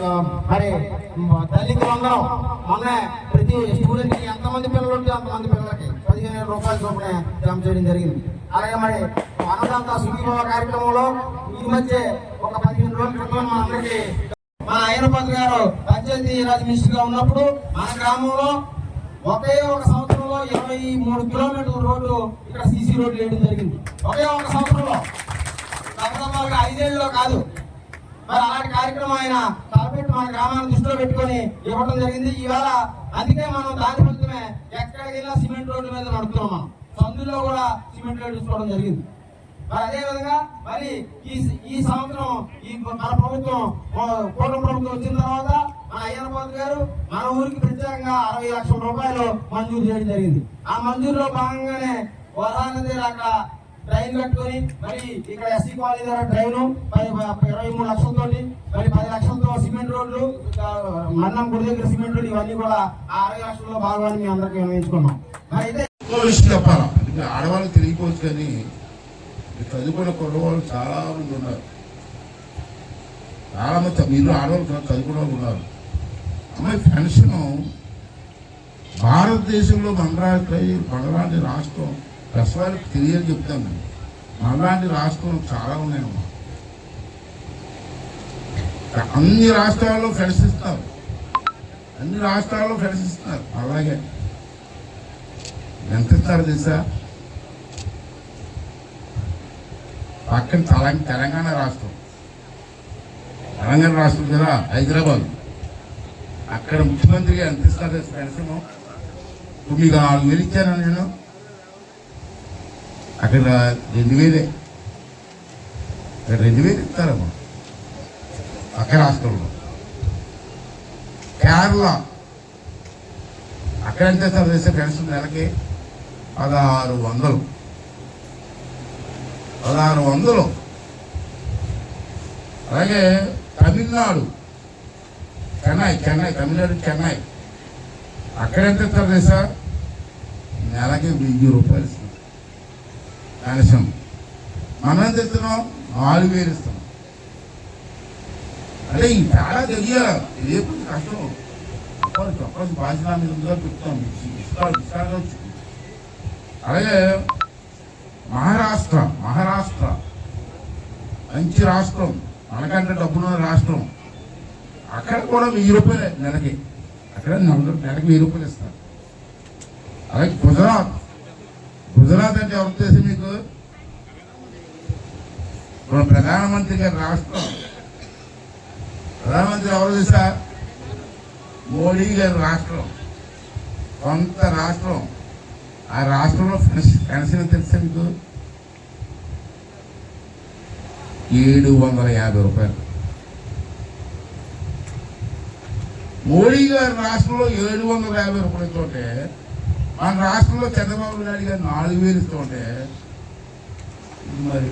ఆ, మరి తల్లికి వందనం. మొన్న ప్రతి స్టూడెంట్కి ఎంతమంది పిల్లలు ఉంటే అంతమంది పిల్లలకి పదిహేను వేల రూపాయల చొప్పున జమ చేయడం జరిగింది. అలాగే మరి అన్నదాత సుఖీభవ కార్యక్రమంలో ఈ మధ్య ఒక పదిహేను రోజుల క్రితం మా అందరికీ మా అయ్యనపతి గారు పంచాయతీ రాజ్ మినిస్టర్గా ఉన్నప్పుడు మన గ్రామంలో ఒకే ఒక సంవత్సరంలో ఇరవై మూడు కిలోమీటర్ల రోడ్డు ఇక్కడ సీసీ రోడ్డు వేయడం జరిగింది. ఒకే ఒక సంవత్సరంలో. ఐదేళ్ళలో కాదు. మరి అలాంటి కార్యక్రమం ఆయన తలపెట్టి మన గ్రామాన్ని దృష్టిలో పెట్టుకొని ఇవ్వడం జరిగింది. ఈవేళ అందుకే మనం దాని ఫలితమే ఎక్కడికి వెళ్ళినా సిమెంట్ రోడ్డు మీద నడుపుతున్నాం సందులో కూడా సిమెంట్ రోడ్డు తీసుకోవడం జరిగింది. మరి అదే విధంగా మరి ఈ ఈ సంవత్సరం ఈ మన ప్రభుత్వం కోట ప్రభుత్వం వచ్చిన తర్వాత మన అయ్యనపాద్ గారు మన ఊరికి ప్రత్యేకంగా అరవై లక్షల రూపాయలు మంజూరు చేయడం జరిగింది. ఆ మంజూరులో భాగంగానే వరానది అక్కడ ట్రైన్ పెట్టుకొని మరి ఇక్కడ ఎస్సీ కాలనీ ద్వారా ట్రైన్ మరి ఇరవై మూడు లక్షలతో మరి పది లక్షలతో సిమెంట్ రోడ్లు మన్నం గుడి దగ్గర సిమెంట్ రోడ్లు ఇవన్నీ కూడా ఆ అరవై లక్షల్లో భాగమని మేము అందరికీ నిర్ణయించుకున్నాం మరి అయితే ఇంకో విషయం చెప్పాలా? అంటే తెలియకపోవచ్చు కానీ చదువుకున్న కుర్రవాళ్ళు చాలా మంది ఉన్నారు. చాలా మంది మీరు ఆడవాళ్ళు చదువుకున్న వాళ్ళు ఉన్నారు. అమ్మాయి పెన్షన్ భారతదేశంలో మనలాంటి మనలాంటి రాష్ట్రం ప్రసవానికి తెలియని చెప్తాను అలాంటి రాష్ట్రాలు రాష్ట్రం చాలా ఉన్నాయమ్మా అన్ని రాష్ట్రాల్లో పెన్షన్ అన్ని రాష్ట్రాల్లో పెన్షన్ అలాగే ఎంత ఇస్తారు తెలుసా? పక్కన తెలంగాణ తెలంగాణ రాష్ట్రం. తెలంగాణ రాష్ట్రం కదా హైదరాబాద్. అక్కడ ముఖ్యమంత్రిగా ఎంత ఇస్తారు తెలుసు పెన్షన్ తొమ్మిది నాలుగు వేలు ఇచ్చాను నేను అక్కడ రెండు వేలే అక్కడ రెండు వేలు ఇస్తారమ్మా పక్క రాష్ట్రంలో. కేరళ. అక్కడ ఎంత ఇస్తారు తెలుసా ఫ్రెండ్స్ నెలకి? పదహారు వందలు. పదహారు వందలు. అలాగే తమిళనాడు. చెన్నై చెన్నై తమిళనాడు చెన్నై. అక్కడ ఎంత ఇస్తారు తెలుసా నెలకి వెయ్యి రూపాయలు ఆలస్యం మనం ఎంత ఇస్తున్నాం నాలుగు వేలు ఇస్తాం అంటే ఈ తేడా తెలియాలి. రేపు కష్టం? చెప్పాలి చెప్పాల్సిన బాధ్యత మీద ఉందో చెప్తాం. ఇస్తాడు ఇస్తాడు వచ్చి అలాగే మహారాష్ట్ర మహారాష్ట్ర. మంచి రాష్ట్రం. మనకంటే డబ్బున్న రాష్ట్రం. అక్కడ కూడా వెయ్యి రూపాయలే నెలకి. అక్కడ నెల- నెలకి వెయ్యి రూపాయలు ఇస్తారు. అలాగే గుజరాత్. గుజరాత్ అంటే ఎవరు తెలుసు మన ప్రధానమంత్రి గారి రాష్ట్రం. ప్రధానమంత్రి ఎవరు తెలుసా? మోడీ గారి రాష్ట్రం. కొంత రాష్ట్రం. ఆ రాష్ట్రంలో పెన్షన్ పెన్షన్ తెలుసా మీకు? ఏడు వందల యాభై రూపాయలు. మోడీ గారి రాష్ట్రంలో ఏడు వందల యాభై రూపాయలతో మన రాష్ట్రంలో చంద్రబాబు నాయుడు గారు నాలుగు వేలు ఇస్తుంటే మరి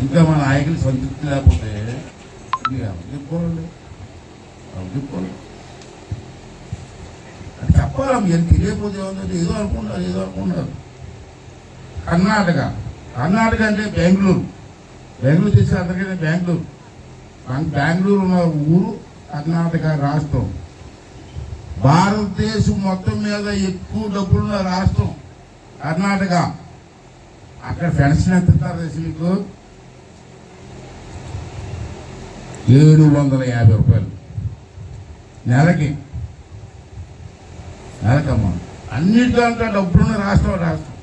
ఇంకా మన నాయకులు సంతృప్తి లేకపోతే ఇది చెప్పుకోవాలండి ఎవరు చెప్పుకోవాలి అది చెప్పాలి. మీరు తెలియకపోతే ఏముందంటే ఏదో అనుకుంటారు ఏదో అనుకుంటారు. కర్ణాటక. కర్ణాటక అంటే బెంగళూరు. బెంగళూరు చేసే అందరికంటే బెంగళూరు. బెంగళూరు ఉన్న ఊరు కర్ణాటక రాష్ట్రం. భారతదేశం మొత్తం మీద ఎక్కువ డబ్బులున్న రాష్ట్రం కర్ణాటక. అక్కడ పెన్షన్ ఎంత ఇస్తారు మీకు? ఏడు వందల యాభై రూపాయలు. నెలకి. నెలకమ్మా. అన్నిటికంటే డబ్బులున్న రాష్ట్రం రాష్ట్రం.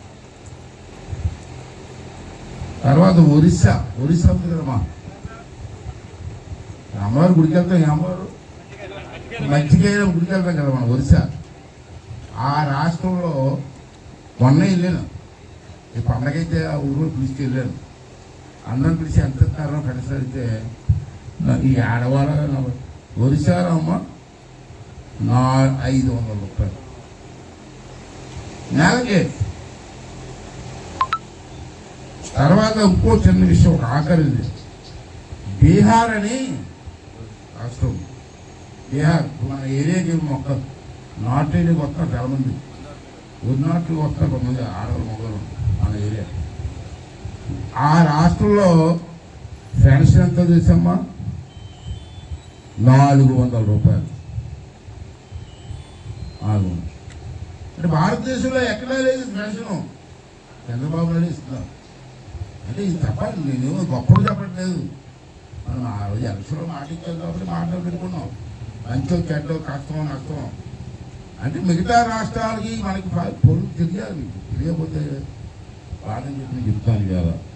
తర్వాత ఒరిస్సా. ఒరిస్సా ఉంది కదమ్మా. అమ్మవారు గుడికి వెళ్తాం అమ్మవారు. మధ్యకైనా గుడికి వెళ్తాం కదా మనం ఒరిస్సా. ఆ రాష్ట్రంలో మొన్న వెళ్ళాను. ఈ పండగైతే ఆ ఊరు పిలిచి వెళ్ళాను అందరం పిలిచి ఎంత కారణం కలిసి అడిగితే ఈ ఆడవాళ్ళ ఒరిస్సాలో నా ఐదు వందల రూపాయలు. నెలకి. తర్వాత ఇంకో చిన్న విషయం ఒక ఆఖరిది బీహార్ అని రాష్ట్రం. బీహార్ మన ఏరియాకి మొక్క నాటు ఇండియాకి వస్తారు చాలా మంది ఉర్నాట్కి వస్తారు కొంతమంది ఆడవాళ్ళు మొగలు మన ఏరియా. ఆ రాష్ట్రంలో పెన్షన్ ఎంత చేసమ్మా నాలుగు వందల రూపాయలు. నాలుగు అంటే భారతదేశంలో ఎక్కడా లేదు పెన్షన్. చంద్రబాబు నాయుడు ఇస్తున్నారు. అంటే ఇది తప్ప నేను గొప్పలు చెప్పట్లేదు. మనం ఆ రోజు ఎలక్షన్లో మాటించాం కాబట్టి మాటలు పెట్టుకున్నాం. మంచో చెడ్డో కష్టమో నష్టమో. అంటే మిగతా రాష్ట్రాలకి మనకి పొరుగు తెలియాలి. మీకు తెలియకపోతే ఆనందించిన చెప్పి చెప్తాను